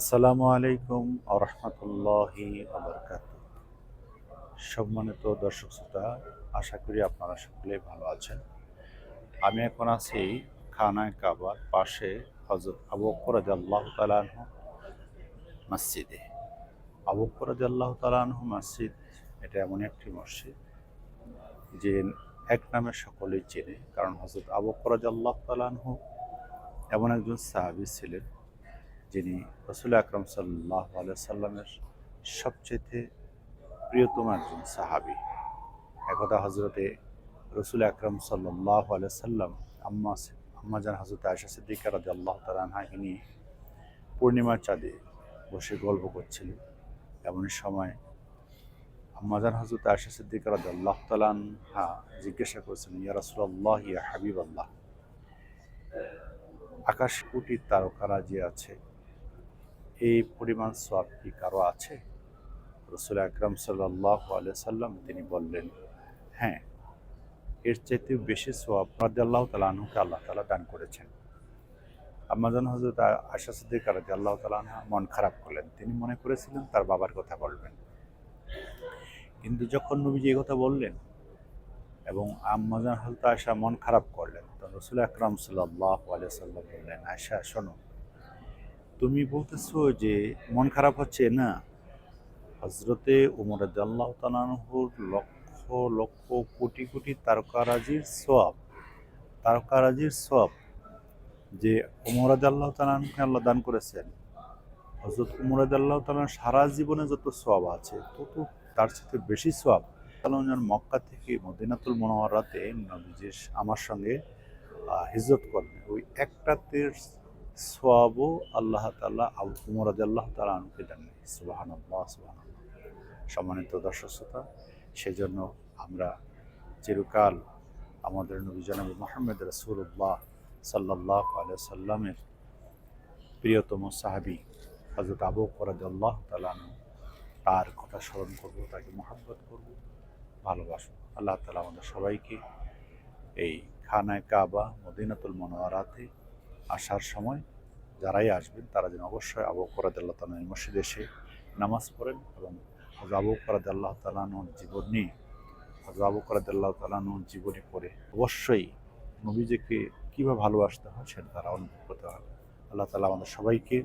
আসসালামু আলাইকুম আরহামতুল্লাহি সম্মানিত দর্শক শ্রোতা, আশা করি আপনারা সকলে ভালো আছেন। আমি এখন আছি খানায় কাবার পাশে হজরত আবু বকর আল্লাহ তালাহ মসজিদে। আবু বকর আল্লাহ তালাহ মসজিদ, এটা এমন একটি মসজিদ যে এক নামে সকলেই চেনে, কারণ হজরত আবু বকর আল্লাহ তালাহ এমন একজন সাহাবি ছিলেন। যিনি রসুল আকরম সাল্লাহ সাল্লামের সবচেয়ে প্রিয়তম একজন সাহাবি। একদা হজরতে রসুল আকরম সাল্লাহ সাল্লাম আম্মা আম্মাজান হজরত আয়সা সিদ্দিকা রাজি আল্লাহ তালাহাকে নিয়ে পূর্ণিমার চাঁদে বসে গল্প করছিলেন। এমন সময় আম্মাজান হজরত আয়সা সিদ্দিকা রাজি আল্লাহ তালাহা জিজ্ঞাসা করছেন ইয়া রসুল্লাহ ইয়া হাবিব আল্লাহ আকাশ কোটির তারকারা যে আছে এই পরিমাণ সব কি কারও আছে? রসুল আকরম সাল্লাহ সাল্লাম তিনি বললেন হ্যাঁ এর চাইতেও বেশি সোয়াব রাজ্লাহ তালাহুকে আল্লাহ তালা দান করেছেন। আমাজন হজরত আশা সিদ্দিক রাজি আল্লাহ তালাহা মন খারাপ করলেন। তিনি মনে করেছিলেন তার বাবার কথা বলবেন। কিন্তু যখন নবীজি এই কথা বললেন এবং আম্মাজান হজরত আশা মন খারাপ করলেন, তখন রসুল আকরাম সাল্লাহ আলিয়া সাল্লাম বললেন আয়সা শোনো তুমি বলতেছো যে মন খারাপ হচ্ছে, না? হজরতে উমর আল্লাহ তালানহুর লক্ষ লক্ষ কোটি কোটি তারকারাজির সব তারকারাজির সব যে উমর আল্লাহ তালানকে আল্লাহ দান করেছেন। হজরত উমর আল্লাহ তালান সারা জীবনে যত সব আছে, তত তার সাথে বেশি সব তালন মক্কা থেকে মদিনাতুল মনোয়ারাতে নবীজির আমার সঙ্গে হিজরত করবেন ওই একটাতে সোয়াবও আল্লাহ তাল্লাহ আবু উমর আল্লাহ তালা আনুকে দেন সুবাহান আল্লাহ সুবাহান সম্মানিত দর্শক শ্রোতা, সেজন্য আমরা চিরকাল আমাদের নবী জনাব মোহাম্মদ রসুল্লাহ সাল্লাহ আলিয়া সাল্লামের প্রিয়তম সাহাবি হজরত আবু করাজ আল্লাহ তালানু তার কথা স্মরণ করব, তাকে মহাব্বত করব, ভালোবাসব। আল্লাহ তালা আমাদের সবাইকে এই খানায় কাবা, মদিনাতুল মনোয়ারাতে আসার সময় যারাই আসবেন, তারা যেন অবশ্যই আবু করাদ আল্লাহ তালার মসজিদে এসে নামাজ পড়েন এবং আবু করাদ আল্লাহ তালানোর জীবন নিয়ে আবু করাদ আল্লাহ তালানোর জীবনী পড়ে অবশ্যই নবীজিকে কীভাবে ভালোবাসতে হয় সেটা তারা অনুভব করতে হবে আল্লাহ তালা আমাদের সবাইকে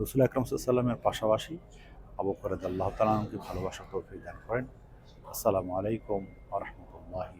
রসুল আকরম সাল্লামের পাশাপাশি আবু করাদ আল্লাহ তালানকে ভালোবাসা তৌফিক দান করেন। আসসালামু আলাইকুম রহমতুল্লাহি